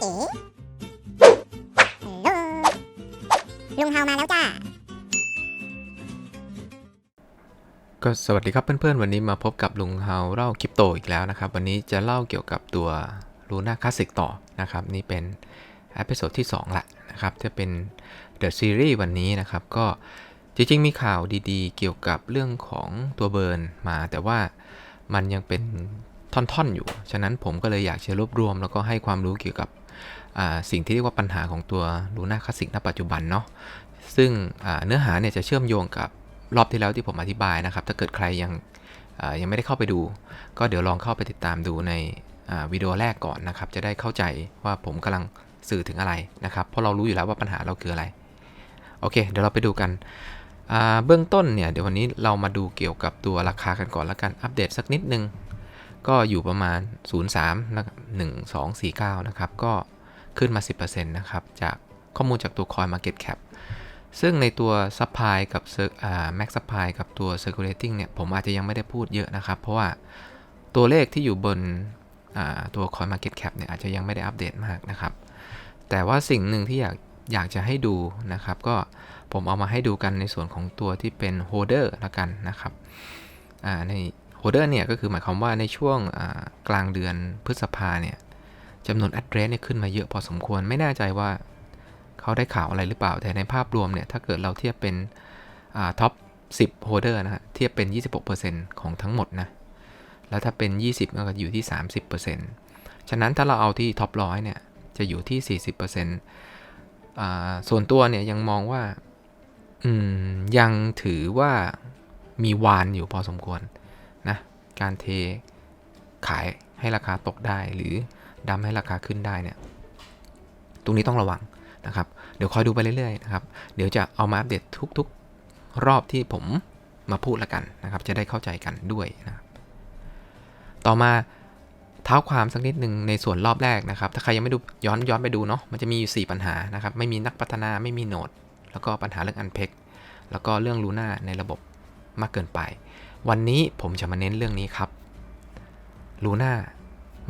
เอ๋ฮัลโหลลุงเฮามาแล้วจ้า ก็สวัสดีครับเพื่อนๆ วันนี้มาพบกับลุงเฮาเล่าคริปโตอีกแล้วนะครับ วันนี้จะเล่าเกี่ยวกับตัว Luna Classic ต่อนะครับ นี่เป็นเอพิโซดที่2ละนะครับจะเป็น The Series วันนี้นะครับ ก็จริงๆ มีข่าวดีๆ เกี่ยวกับเรื่องของตัวเบิร์นมา แต่ว่ามันยังเป็นท่อนๆอยู่ ฉะนั้นผมก็เลยอยากจะรวบรวม แล้วก็ให้ความรู้เกี่ยวกับ สิ่งที่เรียกว่าปัญหาของตัว Luna Classic ณปัจจุบันเนาะซึ่งเนื้อหาเนี่ยจะเชื่อมโยงกับรอบที่แล้วที่ผมอธิบายนะครับ ถ้าเกิดใครยังยังไม่ได้เข้าไปดู ก็เดี๋ยวลองเข้าไปติดตามดูในวิดีโอแรกก่อนนะครับ จะได้เข้าใจว่าผมกำลังสื่อถึงอะไรนะครับ เพราะเรารู้อยู่แล้วว่าปัญหาเราคืออะไร โอเค เดี๋ยวเราไปดูกันเบื้องต้นเนี่ย เดี๋ยววันนี้เรามาดูเกี่ยวกับตัวราคากันก่อนแล้วกัน อัปเดตสักนิดนึง ก็อยู่ประมาณ 03นะครับ1249 นะครับ ก็ขึ้นมา 10%นะครับ จากข้อมูลจากตัว Coin Market Cap ซึ่งในตัว Supply กับ Max Supply กับตัว Circulating เนี่ย ผมอาจจะยังไม่ได้พูดเยอะนะครับ เพราะว่าตัวเลขที่อยู่บนตัว Coin Market Cap เนี่ยอาจจะยังไม่ได้อัปเดตมากนะครับ แต่ว่าสิ่งหนึ่งที่อยากอยากจะให้ดูนะครับ ก็ผมเอามาให้ดูกันในส่วนของตัวที่เป็น Holder ละกันนะครับใน Holder เนี่ยก็คือหมายความว่าในช่วงกลางเดือนพฤษภาเนี่ยจำนวน address เนี่ยขึ้นมาเยอะพอสมควรไม่แน่ใจว่าเขาได้ข่าวอะไรหรือเปล่าแต่ในภาพรวมเนี่ยถ้าเกิดเราเทียบเป็นท็อป 10โฮเดอร์นะฮะเทียบเป็น 26%ของทั้งหมดนะแล้วถ้าเป็น 20 ก็อยู่ที่ 30%ฉะนั้นถ้าเราเอาที่ท็อปร้อยเนี่ยจะอยู่ที่ 40%อ่าส่วนตัวเนี่ยยังมองว่า อืม ยังถือว่ามีวานอยู่พอสมควร การเทขายให้ราคาตกได้ หรือดัมให้ราคาขึ้นได้เนี่ย ตรงนี้ต้องระวังนะครับ เดี๋ยวคอยดูไปเรื่อยๆนะครับ เดี๋ยวจะเอามาอัปเดตทุกๆ รอบที่ผมมาพูดละกันนะครับ จะได้เข้าใจกันด้วยนะครับต่อมาเท้าความสักนิดหนึ่งในส่วนรอบแรกนะครับ ถ้าใครยังไม่ดูย้อนย้อนไปดูเนาะ มันจะมีอยู่ 4 ปัญหานะครับ ไม่มีนักพัฒนา ไม่มีโนด แล้วก็ปัญหาเรื่องอันเพกแล้วก็เรื่องลูน่าในระบบมากเกินไป วันนี้ผมจะมาเน้นเรื่องนี้ครับลูน่า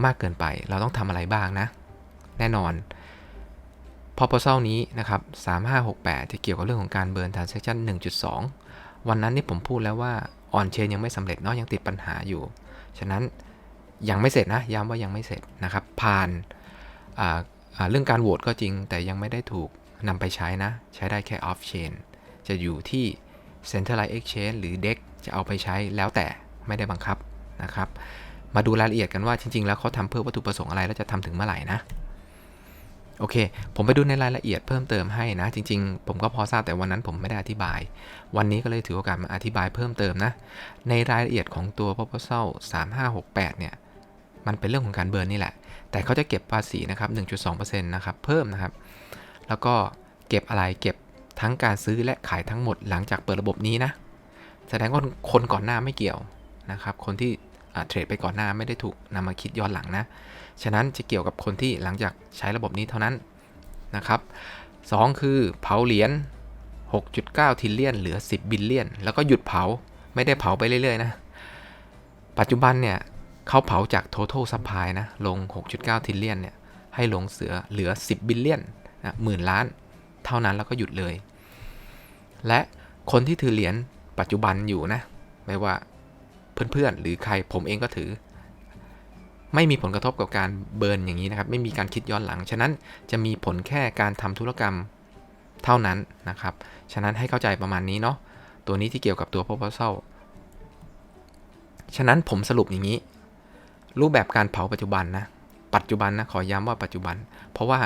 มากเกินไป เราต้องทำอะไรบ้างนะ แน่นอน proposal นี้นะครับ3568 จะเกี่ยวกับเรื่องของการเบิร์น transaction 1.2 วันนั้นนี่ผมพูดแล้วว่า on chain ยังไม่สำเร็จเนาะยังติดปัญหาอยู่ ฉะนั้นยังไม่เสร็จนะ ย้ำว่ายังไม่เสร็จนะครับ ผ่านเรื่องการโหวตก็จริง แต่ยังไม่ได้ถูกนำไปใช้นะ ใช้ได้แค่ off chain จะอยู่ที่ centralized exchange หรือ DEX จะเอาไปใช้แล้วแต่ไม่ได้บังคับนะครับ มาดูรายละเอียดกันว่าจริง ๆ แล้วเขาทำเพื่อวัตถุประสงค์อะไรแล้วจะทำถึงเมื่อไหร่นะโอเค ผมไปดูในรายละเอียดเพิ่มเติมให้นะ จริง ๆ ผมก็พอทราบแต่วันนั้นผมไม่ได้อธิบาย วันนี้ก็เลยถือโอกาสมาอธิบายเพิ่มเติมนะ ในรายละเอียดของตัว proposal 3568 เนี่ย มันเป็นเรื่องของการเบิร์นนี่แหละ แต่เขาจะเก็บภาษีนะครับ 1.2%นะครับ เพิ่มนะครับ แล้วก็เก็บอะไร เก็บทั้งการซื้อและขายทั้งหมดหลังจากเปิดระบบนี้นะ แสดงว่าคนก่อนหน้าไม่เกี่ยวนะครับ คนที่เทรดไปก่อนหน้าไม่ได้ถูกนำมาคิดย้อนหลังนะ ฉะนั้นจะเกี่ยวกับคนที่หลังจากใช้ระบบนี้เท่านั้นนะครับ 2 คือเผาเหรียญ6.9 ทิลเลียน เหลือ 10 บิลเลียน แล้วก็หยุดเผาไม่ได้เผาไปเรื่อย ๆ นะ ปัจจุบันเนี่ยเขาเผาจาก total supply นะ ลง 6.9 ทิลเลียนเนี่ยให้ลงเสือเหลือ 10 บิลเลียนนะหมื่นล้าน เท่านั้นแล้วก็หยุดเลย และคนที่ถือเหรียญ ปัจจุบันอยู่นะ ไม่ว่าเพื่อนๆ หรือใครผมเองก็ถือ ไม่มีผลกระทบกับการเบิร์นอย่างนี้นะครับ ไม่มีการคิดย้อนหลัง ฉะนั้นจะมีผลแค่การทำธุรกรรมเท่านั้นนะครับ ฉะนั้นให้เข้าใจประมาณนี้เนาะ ตัวนี้ที่เกี่ยวกับตัว proposal ฉะนั้นผมสรุปอย่างนี้ รูปแบบการเผาปัจจุบันนะ ปัจจุบันนะ ขอย้ำว่าปัจจุบัน เพราะว่า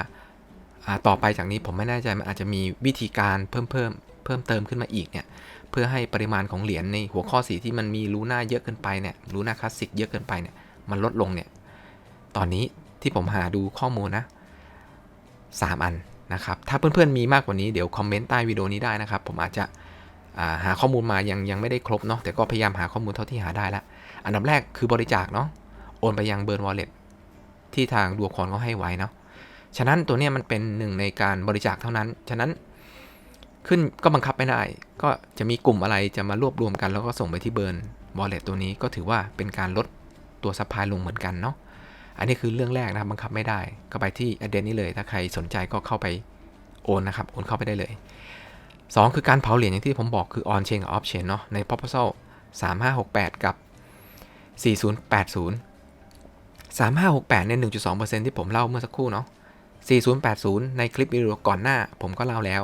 อ่าต่อไปจากนี้ผมไม่แน่ใจมันอาจจะมีวิธีการเพิ่มเพิ่ม เพิ่มเติมขึ้นมาอีกเนี่ยเพื่อให้ปริมาณของเหรียญในหัวข้อสีที่มันมีลูน่าเยอะเกินไปเนี่ยลูน่าคลาสสิกเยอะเกินไปเนี่ยมันลดลงเนี่ยตอนนี้ที่ผมหาดูข้อมูลนะ 3 อันนะครับ ถ้าเพื่อนๆมีมากกว่านี้เดี๋ยวคอมเมนต์ใต้วิดีโอนี้ได้นะครับ ผมอาจจะาหาข้อมูลมายังยังไม่ได้ครบเนาะแต่ก็พยายามหาข้อมูลเท่าที่หาได้ละอันดับแรกคือบริจาคเนาะโอนไปยังเบิร์นวอลเล็ตที่ทางดัวคอนเขาให้ไว้เนาะฉะนั้นตัวเนี้ยมันเป็นหนึ่งในการบริจาคเท่านั้น ฉะนั้น ขึ้นก็บังคับไม่ได้ ก็จะมีกลุ่มอะไรจะมารวบรวมกันแล้วก็ส่งไปที่เบิร์นวอลเล็ตตัวนี้ก็ถือว่าเป็นการลดตัวซัพพลายลงเหมือนกันเนาะ อันนี้คือเรื่องแรกนะครับบังคับไม่ได้ ก็ไปที่ address นี้เลย ถ้าใครสนใจก็เข้าไปโอนนะครับ โอนเข้าไปได้เลย 2 คือการเผาเหรียญอย่างที่ผมบอกคือ on chain กับ off chain เนาะ ใน proposal 3568 กับ 4080 3568เนี่ย1.2%ที่ผมเล่าเมื่อสักครู่เนาะ4080 ในคลิปวิดีโอก่อนหน้าผมก็เล่าแล้ว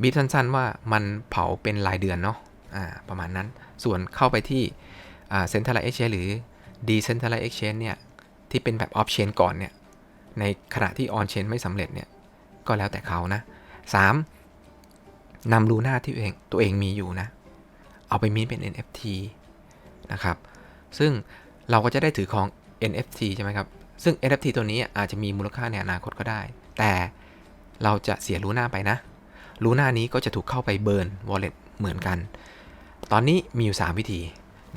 บีบสั้นๆว่ามันเผาเป็นรายเดือนเนาะอ่าประมาณนั้น ส่วนเข้าไปที่อ่า Centralized Exchange หรือ Decentralized Exchange เนี่ย ที่เป็นแบบ Off Chain ก่อนเนี่ย ในขณะที่ On Chain ไม่สำเร็จเนี่ย ก็แล้วแต่เขานะ 3. นำลูน่าที่ตัวเองตัวเองมีอยู่นะ เอาไปมีเป็น NFT นะครับ ซึ่งเราก็จะได้ถือของ NFT ใช่ไหมครับ ซึ่ง NFT ตัวนี้อาจจะมีมูลค่าในอนาคตก็ได้ แต่เราจะเสียลูน่าไปนะ ลูน่านี้ก็จะถูกเข้าไปเบิร์น wallet เหมือนกัน ตอนนี้มีอยู่ 3 วิธี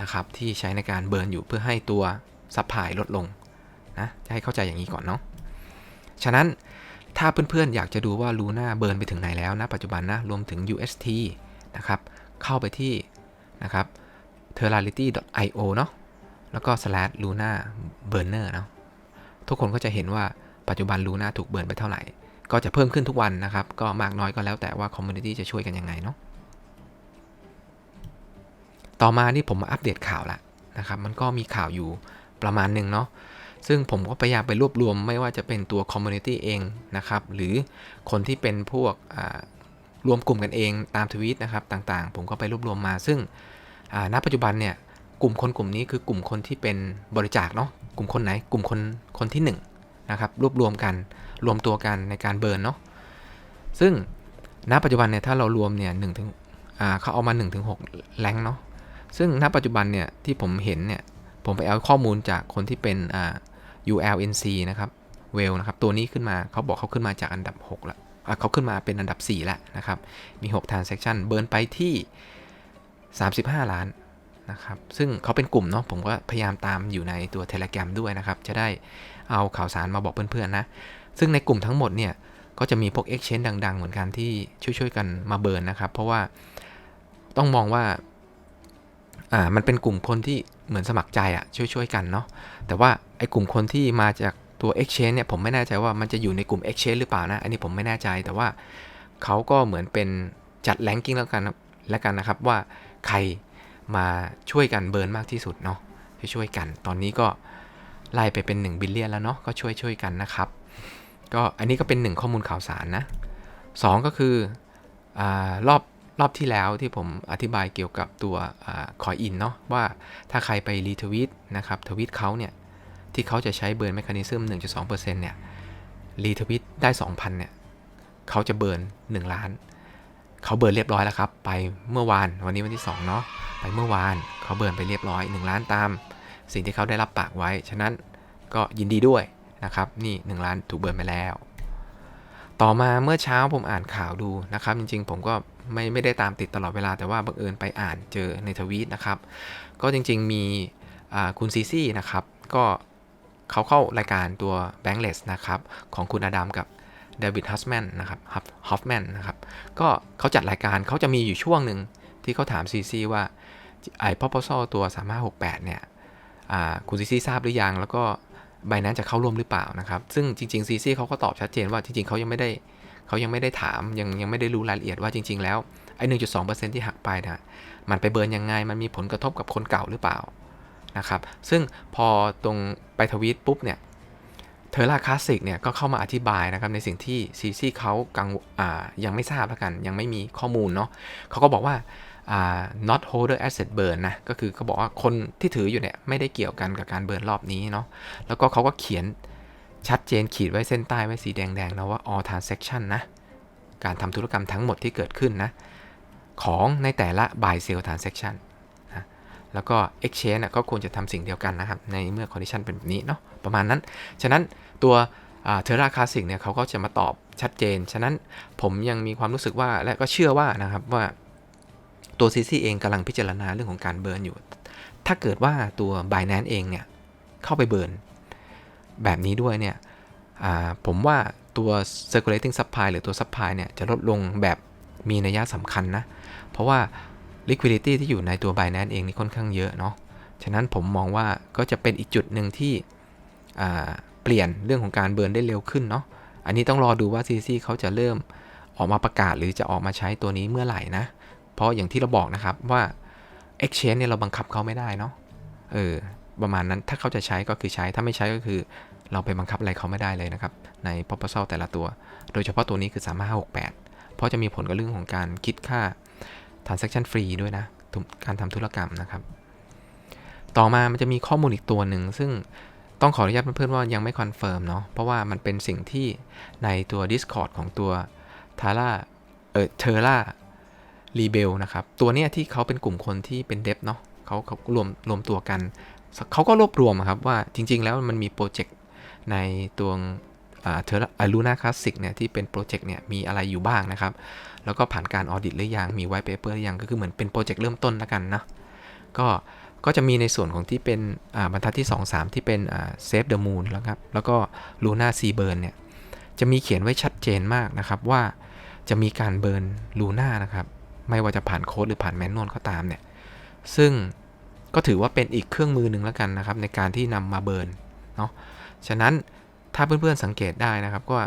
นะครับที่ใช้ในการเบิร์นอยู่เพื่อให้ตัวซัพพลายลดลงนะจะให้เข้าใจอย่างนี้ก่อนเนาะ ฉะนั้นถ้าเพื่อนๆ อยากจะดูว่าลูน่าเบิร์นไปถึงไหนแล้วนะปัจจุบันนะรวมถึง UST นะครับเข้าไปที่นะครับ terrality.io เนาะแล้วก็ slash luna burner เนาะทุกคนก็จะเห็นว่าปัจจุบันลูน่าถูกเบิร์นไปเท่าไหร่ ก็จะเพิ่มขึ้นทุกวันนะครับ ก็มากน้อยก็แล้วแต่ว่าคอมมูนิตี้จะช่วยกันยังไงเนาะต่อมานี่ผมมาอัปเดตข่าวละนะครับมันก็มีข่าวอยู่ประมาณหนึ่งเนาะซึ่งผมก็พยายามไปรวบรวมไม่ว่าจะเป็นตัวคอมมูนิตี้เองนะครับ หรือคนที่เป็นพวกรวมกลุ่มกันเองตามทวีตนะครับต่างๆ ผมก็ไปรวบรวมมา ซึ่งณปัจจุบันเนี่ยกลุ่มคนกลุ่มนี้คือกลุ่มคนที่เป็นบริจาคเนาะกลุ่มคนไหนกลุ่มคนคนที่1นนะครับรวบรวมกัน รวมตัวกันในการเบิร์นเนาะซึ่งณปัจจุบันเนี่ยถ้าเรารวมเนี่ยหนึ่งถึงเขาเอามา1นถึงหแรงเนาะซึ่งณปัจจุบันเนี่ยที่ผมเห็นเนี่ยผมไปเอาข้อมูลจากคนที่เป็น ULNC นะครับเวลนะครับตัวนี้ขึ้นมาเขาบอกเขาขึ้นมาจากอันดับ6แล้วเขาขึ้นมาเป็นอันดับ 4 แล้วนะครับ มี 6 transaction เบิร์นไปที่ 35 ล้านนะครับ ซึ่งเขาเป็นกลุ่มเนาะผมก็พยายามตามอยู่ในตัว Telegram ด้วยนะครับ จะได้ เอาข่าวสารมาบอกเพื่อนๆนะ ซึ่งในกลุ่มทั้งหมดเนี่ย ก็จะมีพวก Exchange ดัง ๆ เหมือนกันที่ช่วยๆกันมาเบิร์นนะครับ เพราะว่าต้องมองว่า อ่า มันเป็นกลุ่มคนที่เหมือนสมัครใจอะช่วยๆกันเนาะ แต่ว่าไอ้กลุ่มคนที่มาจากตัว Exchange เนี่ยผมไม่แน่ใจว่ามันจะอยู่ในกลุ่ม Exchange หรือเปล่านะ อันนี้ผมไม่แน่ใจแต่ว่าเขาก็เหมือนเป็นจัดแรงกิ้งแล้วกันแล้วกันนะครับว่าใครมาช่วยกันเบิร์นมากที่สุดเนาะช่วยๆกัน ตอนนี้ก็ ไล่ไปเป็น1บิลเลียนแล้วเนาะก็ช่วยช่วยกันนะครับ ก็อันนี้ก็เป็น 1 ข้อมูลข่าวสารนะ2ก็คืออรอบรอบที่แล้วที่ผมอธิบายเกี่ยวกับตัวคอยอินเนาะว่าถ้าใครไปรีทวิตนะครับทวิตเขาเนี่ย ที่เขาจะใช้เบิร์นแมคานิซึม1.2%เนี่ยรีทวิตได้ 2,000 เนี่ยเขาจะเบิร์น1 ล้าน เขาเบิร์นเรียบร้อยแล้วครับ ไปเมื่อวานวันนี้วันที่2เนาะไปเมื่อวานเขาเบิร์นไปเรียบร้อย 1 ล้านตาม สิ่งที่เขาได้รับปากไว้ ฉะนั้นก็ยินดีด้วยนะครับ นี่ 1 ล้านถูกเบิร์นไปแล้ว ต่อมาเมื่อเช้าผมอ่านข่าวดูนะครับ จริงๆ ผมก็ไม่ไม่ได้ตามติดตลอดเวลาแต่ว่าบังเอิญไปอ่านเจอในทวีตนะครับ ก็จริงๆมีคุณซีซี่นะครับ ก็เขาเข้ารายการตัว Bankless นะครับ ของคุณอดัมกับเดวิดฮัสแมนนะครับฮอฟแมนนะครับ ก็เขาจัดรายการเขาจะมีอยู่ช่วงหนึ่งที่เขาถามซีซีว่าไอ้ proposal ตัว 3568 เนี่ย คุณซีซีทราบหรือยัง แล้วก็ใบนั้นจะเข้าร่วมหรือเปล่านะครับ ซึ่งจริงๆซีซีเขาก็ตอบชัดเจนว่าจริงๆเขายังไม่ได้เขายังไม่ได้ถามยังยังไม่ได้รู้รายละเอียดว่าจริง ๆ แล้วไอ้หนึ่งจุดสองเปอร์เซ็นที่หักไปนะมันไปเบิร์นยังไง มันมีผลกระทบกับคนเก่าหรือเปล่านะครับ ซึ่งพอตรงไปทวีตปุ๊บเนี่ยเทอร่าคลาสสิกเนี่ยก็เข้ามาอธิบายนะครับในสิ่งที่ซีซีเขากังยังไม่ทราบแล้วกัน ยังไม่มีข้อมูลเนาะเขาก็บอกว่า not holder asset burn นะ ก็คือเขาบอกว่าคนที่ถืออยู่เนี่ย ไม่ได้เกี่ยวกันกับการเบิร์นรอบนี้เนาะ แล้วก็เขาก็เขียนชัดเจนขีดไว้เส้นใต้ไว้สีแดงๆนะว่า all transaction นะ การทำธุรกรรมทั้งหมดที่เกิดขึ้นนะ ของในแต่ละ buy sell transaction นะ แล้วก็ exchange ก็ควรจะทำสิ่งเดียวกันนะครับ ในเมื่อ condition เป็นแบบนี้เนาะ ประมาณนั้น ฉะนั้นตัวเทอราคาสสิกเนี่ยเขาก็จะมาตอบชัดเจน ฉะนั้นผมยังมีความรู้สึกว่าและก็เชื่อว่านะครับว่า ตัวซีซีเองกำลังพิจารณาเรื่องของการเบิร์นอยู่ ถ้าเกิดว่าตัว Binance เองเนี่ย เข้าไปเบิร์นแบบนี้ด้วยเนี่ยผมว่าตัว circulating supply หรือตัว supply เนี่ย จะลดลงแบบมีนัยสำคัญนะ เพราะว่า liquidity ที่อยู่ในตัว Binance เองนี่ค่อนข้างเยอะเนาะ ฉะนั้นผมมองว่าก็จะเป็นอีกจุดหนึ่งที่เปลี่ยนเรื่องของการเบิร์นได้เร็วขึ้นเนาะ อันนี้ต้องรอดูว่า CC เขาจะเริ่มออกมาประกาศหรือจะออกมาใช้ตัวนี้เมื่อไหร่นะ เพราะอย่างที่เราบอกนะครับว่า Exchange เนี่ยเราบังคับเขาไม่ได้เนาะเออประมาณนั้นถ้าเขาจะใช้ก็คือใช้ถ้าไม่ใช้ก็คือเราไปบังคับอะไรเขาไม่ได้เลยนะครับ ใน proposal แต่ละตัว โดยเฉพาะตัวนี้คือ 3568 เพราะจะมีผลกับเรื่องของการคิดค่า transaction free ด้วยนะ การทำธุรกรรมนะครับ ต่อมามันจะมีข้อมูลอีกตัวหนึ่ง ซึ่งต้องขออนุญาตเพื่อนๆว่ายังไม่คอนเฟิร์มเนาะเพราะว่ามันเป็นสิ่งที่ในตัว Discord ของตัว t a r a เออ t e r a r e b e l นะครับ ตัวเนี้ยที่เขาเป็นกลุ่มคนที่เป็นเดฟเนาะเขาเขารวมรวมตัวกัน เขาก็รวบรวมครับว่าจริง ๆ แล้วมันมีโปรเจกต์ในตัวเทอร์ลูน่าคลาสสิกเนี่ยที่เป็นโปรเจกต์เนี่ยมีอะไรอยู่บ้างนะครับ แล้วก็ผ่านการออดิตหรือยัง มีไว t ์เปเปอร์หรือยัง ก็คือเหมือนเป็นโปรเจกต์เริ่มต้นแล้วกันนะก็ก็จะมีในส่วนของที่เป็นบรรทัดที่ 2 3 ที่เป็นเซฟเดอะมูนแล้วครับแล้วก็ลูน่าซีเบิร์นเนี่ยจะมีเขียนไว้ชัดเจนมากนะครับว่าจะมีการเบิร์นลูน่านะครับ ไม่ว่าจะผ่านโค้ดหรือผ่านแมนนวลก็ตามเนี่ย ซึ่งก็ถือว่าเป็นอีกเครื่องมือหนึ่งแล้วกันนะครับ ในการที่นำมาเบิร์นเนาะ ฉะนั้นถ้าเพื่อนๆสังเกตได้นะครับก็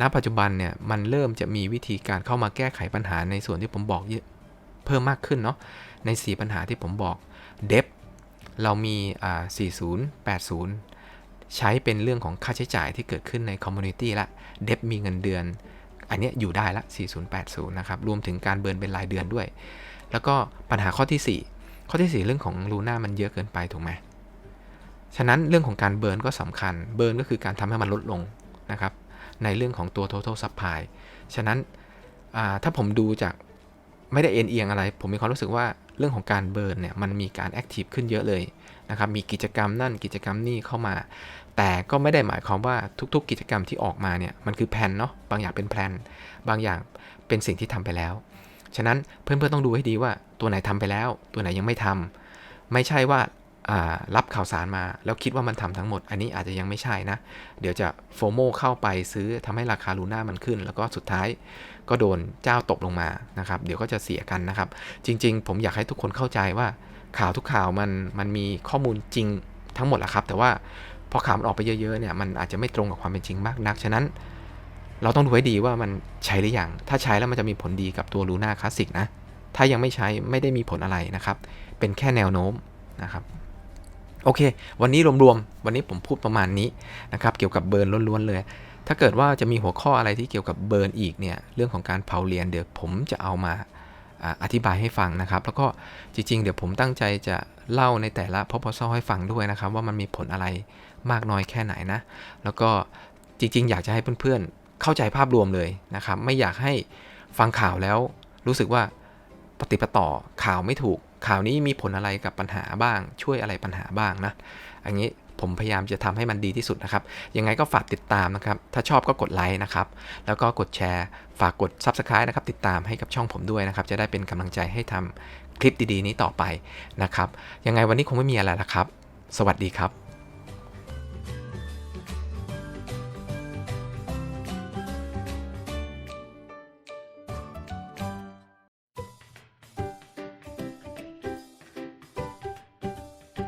ณปัจจุบันเนี่ยมันเริ่มจะมีวิธีการเข้ามาแก้ไขปัญหาในส่วนที่ผมบอกเพิ่มมากขึ้นเนาะใน 4 ปัญหาที่ผมบอกเดฟเรามีอ่า40 80 ใช้เป็นเรื่องของค่าใช้จ่ายที่เกิดขึ้นในคอมมูนิตี้ละเดฟมีเงินเดือน อันนี้อยู่ได้ละ 4080 นะครับ รวมถึงการเบิร์นเป็นรายเดือนด้วย แล้วก็ปัญหาข้อที่ 4 ข้อที่ 4 เรื่องของลูน่ามันเยอะเกินไปถูกไหมฉะนั้นเรื่องของการเบิร์นก็สำคัญ เบิร์นก็คือการทำให้มันลดลงนะครับ ในเรื่องของตัว total supply ฉะนั้นถ้าผมดูจากไม่ได้เอ็นเอียงอะไร ผมมีความรู้สึกว่า เรื่องของการเบิร์นเนี่ยมันมีการแอคทีฟขึ้นเยอะเลยนะครับมีกิจกรรมนั่นกิจกรรมนี่เข้ามา แต่ก็ไม่ได้หมายความว่าทุกๆ กิจกรรมที่ออกมาเนี่ยมันคือแผนเนาะบางอย่างเป็นแผนบางอย่างเป็นสิ่งที่ทำไปแล้ว ฉะนั้นเพื่อนๆต้องดูให้ดีว่าตัวไหนทำไปแล้ว ตัวไหนยังไม่ทำไม่ใช่ว่า รับข่าวสารมา แล้วคิดว่ามันทำทั้งหมด อันนี้อาจจะยังไม่ใช่นะ เดี๋ยวจะโฟโมเข้าไปซื้อทำให้ราคาลูน่ามันขึ้น แล้วก็สุดท้ายก็โดนเจ้าตกลงมานะครับ เดี๋ยวก็จะเสียกันนะครับ จริง ๆ ผมอยากให้ทุกคนเข้าใจว่าข่าวทุกข่าวมันมันมีข้อมูลจริงทั้งหมดแหละครับ แต่ว่าพอข่าวมันออกไปเยอะๆเนี่ยมันอาจจะไม่ตรงกับความเป็นจริงมากนัก ฉะนั้น เราต้องดูให้ดีว่ามันใช้หรือยัง ถ้าใช้แล้วมันจะมีผลดีกับตัวลูน่าคลาสสิกนะ ถ้ายังไม่ใช้ไม่ได้มีผลอะไรนะครับ เป็นแค่แนวโน้มนะครับ โอเค วันนี้รวมๆ วันนี้ผมพูดประมาณนี้นะครับเกี่ยวกับเบิร์นล้วนๆเลย ถ้าเกิดว่าจะมีหัวข้ออะไรที่เกี่ยวกับเบิร์นอีกเนี่ยเรื่องของการเผาเรียญเดี๋ยวผมจะเอามาอธิบายให้ฟังนะครับ แล้วก็จริงๆ เดี๋ยวผมตั้งใจจะเล่าในแต่ละ proposal ให้ฟังด้วยนะครับ ว่ามันมีผลอะไรมากน้อยแค่ไหนนะ แล้วก็จริงๆ อยากจะให้เพื่อนๆ เข้าใจภาพรวมเลยนะครับ ไม่อยากให้ฟังข่าวแล้วรู้สึกว่า ปฏิปต่อข่าวไม่ถูก ข่าวนี้มีผลอะไรกับปัญหาบ้าง ช่วยอะไรปัญหาบ้างนะอันนี้ผมพยายามจะทำให้มันดีที่สุดนะครับ ยังไงก็ฝากติดตามนะครับ ถ้าชอบก็กดไลค์นะครับ แล้วก็กดแชร์ ฝากกด Subscribe นะครับ ติดตามให้กับช่องผมด้วยนะครับ จะได้เป็นกำลังใจให้ทำคลิปดีๆ นี้ต่อไปนะครับ ยังไงวันนี้คงไม่มีอะไรละครับ สวัสดีครับ